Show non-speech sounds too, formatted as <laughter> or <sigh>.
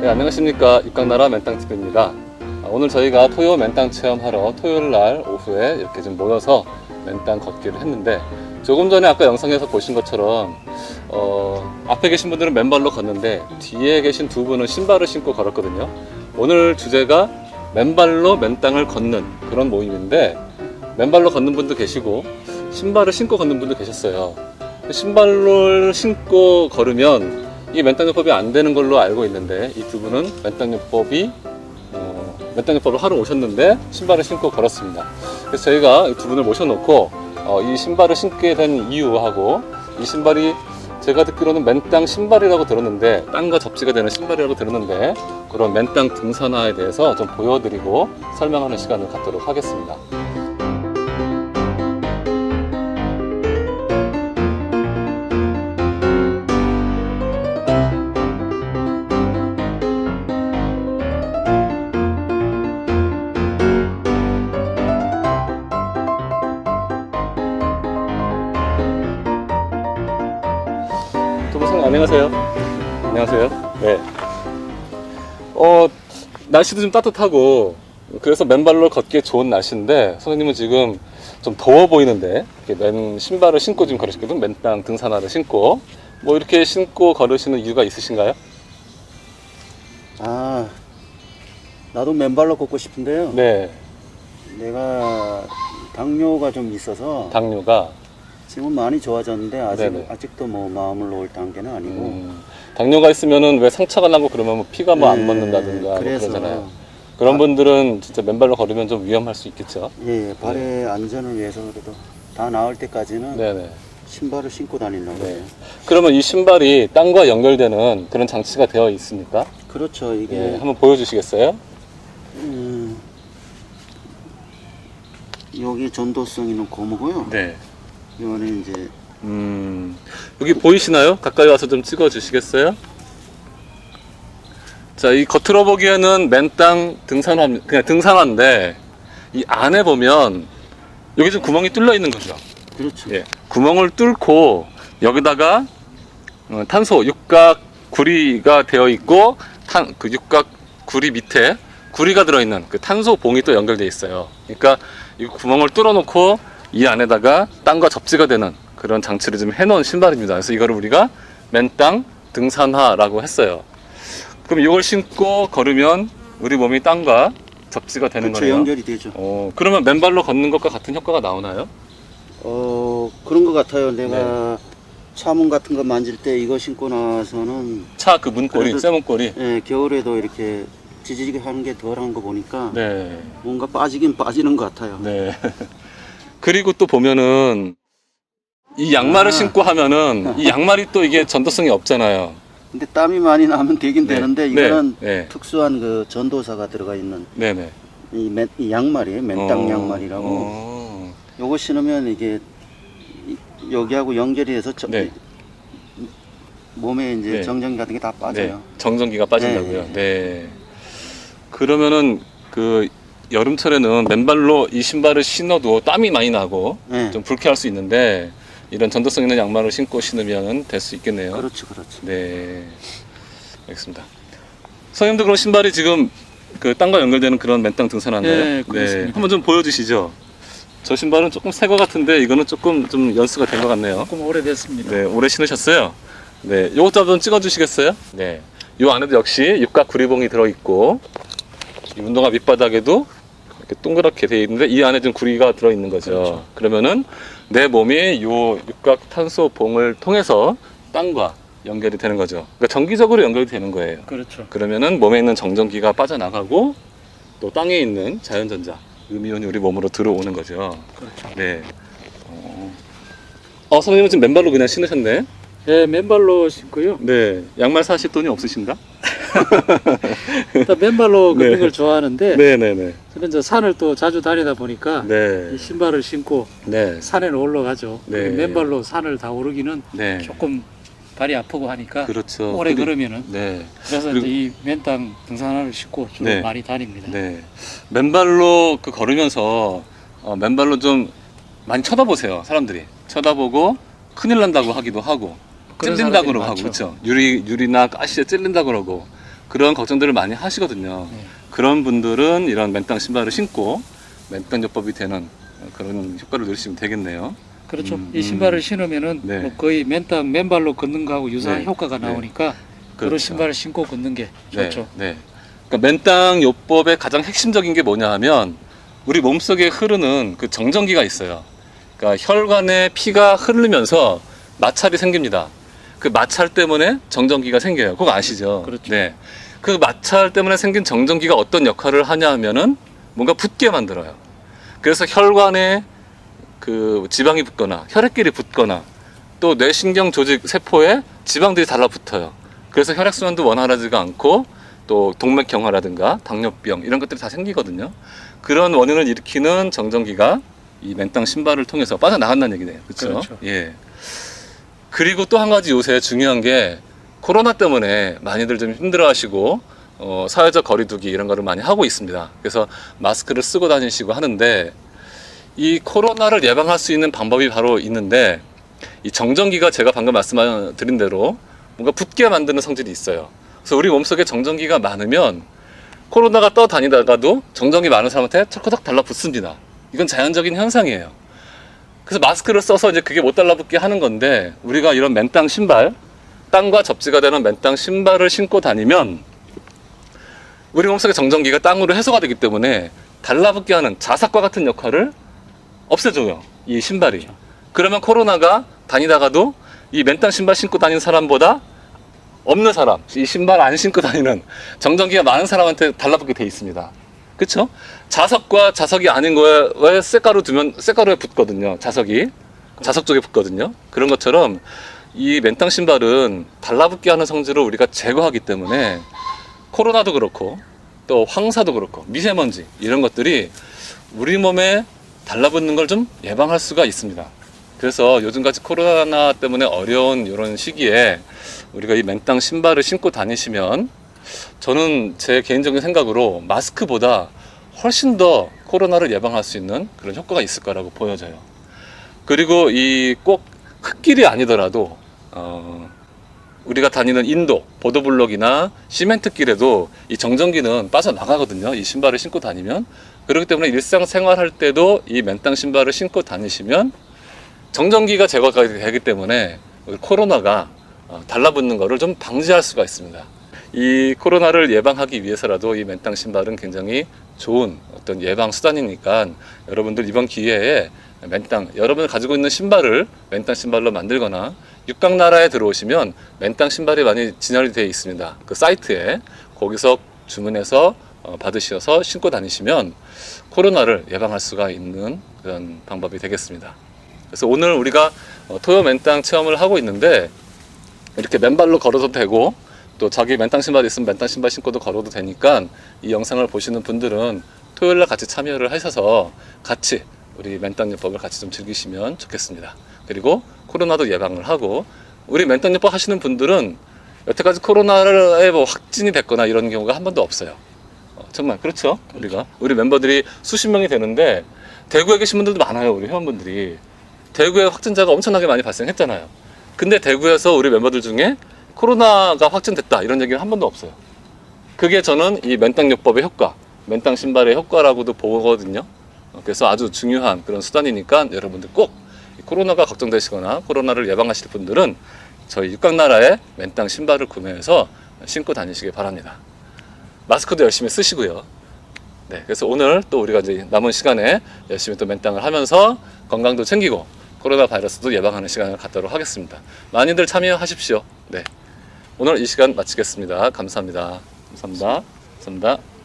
네, 안녕하십니까. 육강나라 맨땅TV입니다. 아, 오늘 저희가 토요 맨땅 체험하러 토요일 날 오후에 이렇게 좀 모여서 맨땅 걷기를 했는데 조금 전에 아까 영상에서 보신 것처럼 어, 앞에 계신 분들은 맨발로 걷는데 뒤에 계신 두 분은 신발을 신고 걸었거든요. 오늘 주제가 맨발로 맨땅을 걷는 그런 모임인데 맨발로 걷는 분도 계시고 신발을 신고 걷는 분도 계셨어요. 신발을 신고 걸으면 이 맨땅요법이 안 되는 걸로 알고 있는데 이 두 분은 맨땅요법이 어, 맨땅요법을 하러 오셨는데 신발을 신고 걸었습니다. 그래서 저희가 이두 분을 모셔놓고 어, 이 신발을 신게 된 이유하고 이 신발이 제가 듣기로는 맨땅 신발이라고 들었는데 땅과 접지가 되는 신발이라고 들었는데 그런 맨땅 등산화에 대해서 좀 보여드리고 설명하는 시간을 갖도록 하겠습니다. 도무선 안녕하세요. 안녕하세요. 네. 어 날씨도 좀 따뜻하고 그래서 맨발로 걷기에 좋은 날씨인데 선생님은 지금 좀 더워 보이는데 이렇게 맨 신발을 신고 지금 걸으시거든 맨땅 등산화를 신고 뭐 이렇게 신고 걸으시는 이유가 있으신가요? 아, 나도 맨발로 걷고 싶은데요. 네. 내가 당뇨가 좀 있어서 당뇨가 지금 많이 좋아졌는데 아직 네네. 아직도 뭐 마음을 놓을 단계는 아니고. 음, 당뇨가 있으면은 왜 상처가 나고 그러면 뭐 피가 뭐 안 네, 멎는다든가 뭐 그래서 그러잖아요. 그런 분들은 진짜 맨발로 걸으면 좀 위험할 수 있겠죠. 예, 발의 안전을 위해서 그래도 다 나을 때까지는 네네. 신발을 신고 다니려고 네. 해요. 그러면 이 신발이 땅과 연결되는 그런 장치가 되어 있습니까? 그렇죠. 이게 네, 한번 보여주시겠어요? 음, 여기 전도성 있는 고무고요. 네. 이거는 이제 음, 여기 보이시나요? 가까이 와서 좀 찍어 주시겠어요? 자, 이 겉으로 보기에는 맨땅 등산화, 그냥 등산화인데, 이 안에 보면, 여기 좀 구멍이 뚫려 있는 거죠. 그렇죠. 예. 구멍을 뚫고, 여기다가, 어, 탄소, 육각 구리가 되어 있고, 탄, 그 육각 구리 밑에 구리가 들어있는 그 탄소 봉이 또 연결되어 있어요. 그러니까 이 구멍을 뚫어놓고 이 안에다가 땅과 접지가 되는 그런 장치를 좀 해놓은 신발입니다. 그래서 이거를 우리가 맨땅 등산화라고 했어요. 그럼 이걸 신고 걸으면 우리 몸이 땅과 접지가 되는. 거예요. 연결이 되죠. 어, 그러면 맨발로 걷는 것과 같은 효과가 나오나요? 어 그런 것 같아요. 내가 네. 차문 같은 거 만질 때 이거 신고 나서는 차 그 문고리, 그래도- 쇠문고리. 예, 겨울에도 이렇게 지지직이 하는 게 덜한 거 보니까 네. 뭔가 빠지긴 빠지는 것 같아요. 네. <laughs> 그리고 또 보면은 이 양말을 아. 신고 하면은 이 양말이 또 이게 전도성이 없잖아요. 근데 땀이 많이 나면 되긴 네. 되는데 네. 이거는 네. 특수한 그 전도사가 들어가 있는 네네. 이, 맨, 이 양말이에요. 맨땅 어, 양말이라고. 어. 요거 신으면 이게 이- 여기하고 연결이 돼서 저- 네. 몸에 이제 네. 정전기 같은 게다 네. 빠져요. 정전기가 빠진다고요. 네. 네. 그러면은 그 여름철에는 맨발로 이 신발을 신어도 땀이 많이 나고 네. 좀 불쾌할 수 있는데 이런 전도성 있는 양말을 신고 신으면 될 수 있겠네요. 그렇죠, 그렇죠. 네. 알겠습니다. 선생님도 그럼 신발이 지금 그 땅과 연결되는 그런 맨땅 등산화인가요? 네, 그렇습니다. 한번 좀 보여주시죠. 저 신발은 조금 새 것 같은데 이거는 조금 좀 연수가 된 것 같네요. 조금 오래됐습니다. 네, 오래 신으셨어요. 네, 요것도 한번 찍어주시겠어요? 네. 요 안에도 역시 육각 구리봉이 들어있고 이 운동화 밑바닥에도 이렇게 동그랗게 되어 있는데 이 안에 좀 구리가 들어 있는 거죠. 그렇죠. 그러면은 내 몸이 요 육각 탄소 봉을 통해서 땅과 연결이 되는 거죠. 그러니까 정기적으로 연결이 되는 거예요. 그렇죠. 그러면은 몸에 있는 정전기가 빠져나가고 또 땅에 있는 자연 전자, 음이온이 우리 몸으로 들어오는 거죠. 그렇죠. 네. 어, 어 선생님은 지금 맨발로 그냥 신으셨네. 네, 맨발로 신고요. 네. 양말 사실 돈이 없으신가? <laughs> 일단 맨발로 걷는 네. 걸 좋아하는데 네네네. 저는 이제 산을 또 자주 다니다 보니까 네. 이 신발을 신고 네. 산에는 올라가죠. 네. 맨발로 산을 다 오르기는 네. 조금 발이 아프고 하니까 그렇죠. 오래 그리- 걸으면은 네. 그래서 그리고- 이 맨땅 등산화를 신고 주로 네. 많이 다닙니다. 네. 맨발로 그 걸으면서 어, 맨발로 좀 많이 쳐다보세요. 사람들이. 쳐다보고 큰일 난다고 하기도 하고 사람들이 그러고 하고. 그렇죠. 유리 유리나 가시에 찔린다고 그러고 그런 걱정들을 많이 하시거든요. 네. 그런 분들은 이런 맨땅 신발을 신고 맨땅 요법이 되는 그런 효과를 누리시면 되겠네요. 그렇죠. 음, 이 신발을 신으면은 네. 뭐 거의 맨땅 맨발로 걷는 거하고 유사한 네. 효과가 네. 나오니까 그런 그렇죠. 신발을 신고 걷는 게 좋죠. 네. 네. 그러니까 맨땅 요법의 가장 핵심적인 게 뭐냐 하면 우리 몸속에 흐르는 그 정전기가 있어요. 그러니까 혈관에 피가 흐르면서 마찰이 생깁니다. 그 마찰 때문에 정전기가 생겨요. 그거 아시죠? 그렇죠. 네. 그 마찰 때문에 생긴 정전기가 어떤 역할을 하냐 하면은 뭔가 붓게 만들어요. 그래서 혈관에 그 지방이 붙거나 혈액끼리 붙거나 또 뇌신경 조직 세포에 지방들이 달라붙어요. 그래서 혈액순환도 원활하지가 않고 또 동맥경화라든가 당뇨병 이런 것들이 다 생기거든요. 그런 원인을 일으키는 정전기가 이 맨땅 신발을 통해서 빠져나간다는 얘기네요. 그렇죠? 그렇죠. 예. 그리고 또 한 가지 요새 중요한 게 코로나 때문에 많이들 좀 힘들어하시고 어, 사회적 거리두기 이런 거를 많이 하고 있습니다. 그래서 마스크를 쓰고 다니시고 하는데 이 코로나를 예방할 수 있는 방법이 바로 있는데 이 정전기가 제가 방금 말씀드린 대로 뭔가 붓게 만드는 성질이 있어요. 그래서 우리 몸속에 정전기가 많으면 코로나가 떠다니다가도 정전기 많은 사람한테 척커덕 달라붙습니다. 이건 자연적인 현상이에요. 그래서 마스크를 써서 이제 그게 못 달라붙게 하는 건데 우리가 이런 맨땅 신발, 땅과 접지가 되는 맨땅 신발을 신고 다니면 우리 몸속의 정전기가 땅으로 해소가 되기 때문에 달라붙게 하는 자석과 같은 역할을 없애줘요. 이 신발이. 그러면 코로나가 다니다가도 이 맨땅 신발 신고 다니는 사람보다 없는 사람, 이 신발 안 신고 다니는 정전기가 많은 사람한테 달라붙게 돼 있습니다. 그렇죠? 자석과 자석이 아닌 거에 왜 쇳가루 두면 쇳가루에 붙거든요. 자석이 자석 쪽에 붙거든요. 그런 것처럼 이 맨땅 신발은 달라붙게 하는 성질을 우리가 제거하기 때문에 코로나도 그렇고 또 황사도 그렇고 미세먼지 이런 것들이 우리 몸에 달라붙는 걸 좀 예방할 수가 있습니다. 그래서 요즘같이 코로나 때문에 어려운 이런 시기에 우리가 이 맨땅 신발을 신고 다니시면 저는 제 개인적인 생각으로 마스크보다 훨씬 더 코로나를 예방할 수 있는 그런 효과가 있을 거라고 보여져요. 그리고 이 꼭 흙길이 아니더라도 어, 우리가 다니는 인도 보도블록이나 시멘트 길에도 이 정전기는 빠져나가거든요. 이 신발을 신고 다니면 그렇기 때문에 일상생활 할 때도 이 맨땅 신발을 신고 다니시면 정전기가 제거가 되기 때문에 코로나가 어, 달라붙는 것을 좀 방지할 수가 있습니다. 이 코로나를 예방하기 위해서라도 이 맨땅 신발은 굉장히 좋은 어떤 예방 수단이니까 여러분들 이번 기회에 맨땅 여러분이 가지고 있는 신발을 맨땅 신발로 만들거나 육각 나라에 들어오시면 맨땅 신발이 많이 진열이 되어 있습니다. 그 사이트에 거기서 주문해서 어, 받으셔서 신고 다니시면 코로나를 예방할 수가 있는 그런 방법이 되겠습니다. 그래서 오늘 우리가 어, 토요 맨땅 체험을 하고 있는데 이렇게 맨발로 걸어도 되고 또 자기 맨땅 신발 있으면 맨땅 신발 신고도 걸어도 되니까 이 영상을 보시는 분들은 토요일 날 같이 참여를 하셔서 같이 우리 맨땅 요법을 같이 좀 즐기시면 좋겠습니다. 그리고 코로나도 예방을 하고 우리 맨땅 요법 하시는 분들은 여태까지 코로나에 뭐 확진이 됐거나 이런 경우가 한 번도 없어요. 어, 정말 그렇죠? 우리가 우리 멤버들이 수십 명이 되는데 대구에 계신 분들도 많아요. 우리 회원분들이 대구에 확진자가 엄청나게 많이 발생했잖아요. 근데 대구에서 우리 멤버들 중에 코로나가 확진됐다 이런 얘기는 한 번도 없어요. 그게 저는 이 맨땅요법의 효과, 맨땅 신발의 효과라고도 보거든요. 어, 그래서 아주 중요한 그런 수단이니까 여러분들 꼭이 코로나가 걱정되시거나 코로나를 예방하실 분들은 저희 육각나라의 맨땅 신발을 구매해서 신고 다니시기 바랍니다. 마스크도 열심히 쓰시고요. 네, 그래서 오늘 또 우리가 이제 남은 시간에 열심히 또 맨땅을 하면서 건강도 챙기고 코로나 바이러스도 예방하는 시간을 갖도록 하겠습니다. 많이들 참여하십시오. 네. 오늘 이 시간 마치겠습니다. 감사합니다. 감사합니다. 감사합니다.